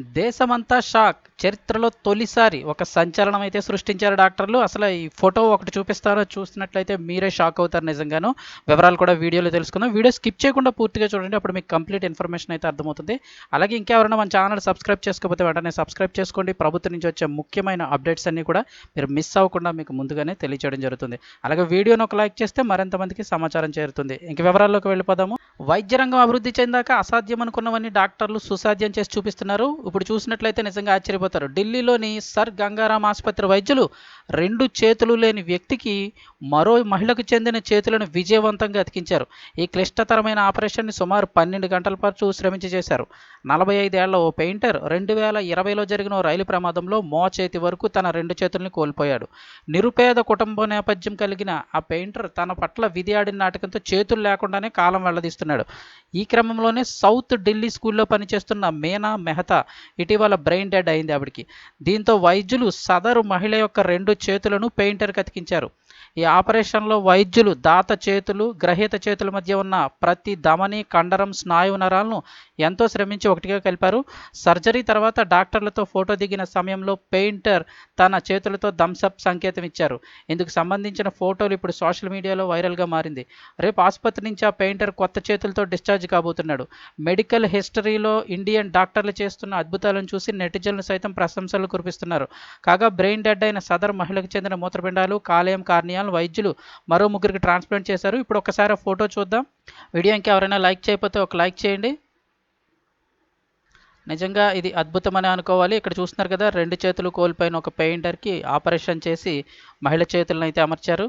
దేశమంతా షాక్. చరిత్రలో తొలిసారి ఒక సంచలనం అయితే సృష్టించారు డాక్టర్లు. అసలు ఈ ఫోటో ఒకటి చూపిస్తారో చూసినట్లయితే మీరే షాక్ అవుతారు నిజంగాను. వివరాలు కూడా వీడియోలో తెలుసుకుందాం. వీడియో స్కిప్ చేయకుండా పూర్తిగా చూడండి. అప్పుడు మీకు కంప్లీట్ ఇన్ఫర్మేషన్ అయితే అర్థమవుతుంది. అలాగే ఇంకెవరైనా మన ఛానల్ సబ్స్క్రైబ్ చేసుకోకపోతే వెంటనే సబ్స్క్రైబ్ చేసుకోండి. ప్రభుత్వం నుంచి వచ్చే ముఖ్యమైన అప్డేట్స్ అన్నీ కూడా మీరు మిస్ అవ్వకుండా మీకు ముందుగానే తెలియచేయడం జరుగుతుంది. అలాగే వీడియోను ఒక లైక్ చేస్తే మరింత మందికి సమాచారం చేరుతుంది. ఇంక వివరాల్లోకి వెళ్ళిపోదాము. వైద్య రంగం అభివృద్ధి చెందాక అసాధ్యం అనుకున్నవన్నీ డాక్టర్లు సుసాధ్యం చేసి చూపిస్తున్నారు. ఇప్పుడు చూసినట్లయితే నిజంగా ఆశ్చర్యపోతారు. ఢిల్లీలోని సర్ గంగారాం ఆసుపత్రి వైద్యులు రెండు చేతులు లేని వ్యక్తికి మరో మహిళకు చెందిన చేతులను విజయవంతంగా అతికించారు. ఈ క్లిష్టతరమైన ఆపరేషన్ని సుమారు పన్నెండు గంటల పాటు శ్రమించి చేశారు. నలభై ఐదేళ్ళ ఓ పెయింటర్ రెండు వేల ఇరవైలో జరిగిన ఓ రైలు ప్రమాదంలో మోచేతి వరకు తన రెండు చేతుల్ని కోల్పోయాడు. నిరుపేద కుటుంబ నేపథ్యం కలిగిన ఆ పెయింటర్ తన పట్ల విధి ఆడిన నాటకంతో చేతులు లేకుండానే కాలం వెళ్ళదీస్తున్నాడు ఈ క్రమంలోనే సౌత్ ఢిల్లీ స్కూల్లో పనిచేస్తున్న మీనా మెహతా ఇటీవల బ్రెయిన్ డెడ్ అయింది ఆవిడికి. దీంతో వైద్యులు సదరు మహిళ యొక్క రెండు చేతులను పెయింటర్కి అతికించారు ఈ ఆపరేషన్లో వైద్యులు దాత చేతులు గ్రహీత చేతుల మధ్య ఉన్న ప్రతి ధమని కండరం స్నాయు నరాలను ఎంతో శ్రమించి ఒకటిగా కలిపారు. సర్జరీ తర్వాత డాక్టర్లతో ఫోటో దిగిన సమయంలో పెయింటర్ తన చేతులతో థమ్సప్ సంకేతం ఇచ్చారు. ఇందుకు సంబంధించిన ఫోటోలు ఇప్పుడు సోషల్ మీడియాలో వైరల్గా మారింది. రేపు ఆసుపత్రి నుంచి ఆ పెయింటర్ కొత్త చేతులతో డిశ్చార్జ్ కాబోతున్నాడు. మెడికల్ హిస్టరీలో ఇండియన్ డాక్టర్లు చేస్తున్న అద్భుతాలను చూసి నెటిజన్లు సైతం ప్రశంసలు కురిపిస్తున్నారు. కాగా బ్రెయిన్ డెడ్ అయిన సదర్ మహిళకు చెందిన మూత్రపిండాలు కాలేయం కార్నియాలను వైద్యులు మరో ముగ్గురికి ట్రాన్స్ప్లాంట్ చేశారు. ఇప్పుడు ఒకసారి ఆ ఫోటో చూద్దాం. వీడియో ఇంకెవరైనా లైక్ చేయకపోతే ఒక లైక్ చేయండి. నిజంగా ఇది అద్భుతమని అనుకోవాలి. ఇక్కడ చూస్తున్నారు కదా రెండు చేతులు కోల్పోయిన ఒక పెయింటర్కి ఆపరేషన్ చేసి మహిళ చేతులను అయితే అమర్చారు.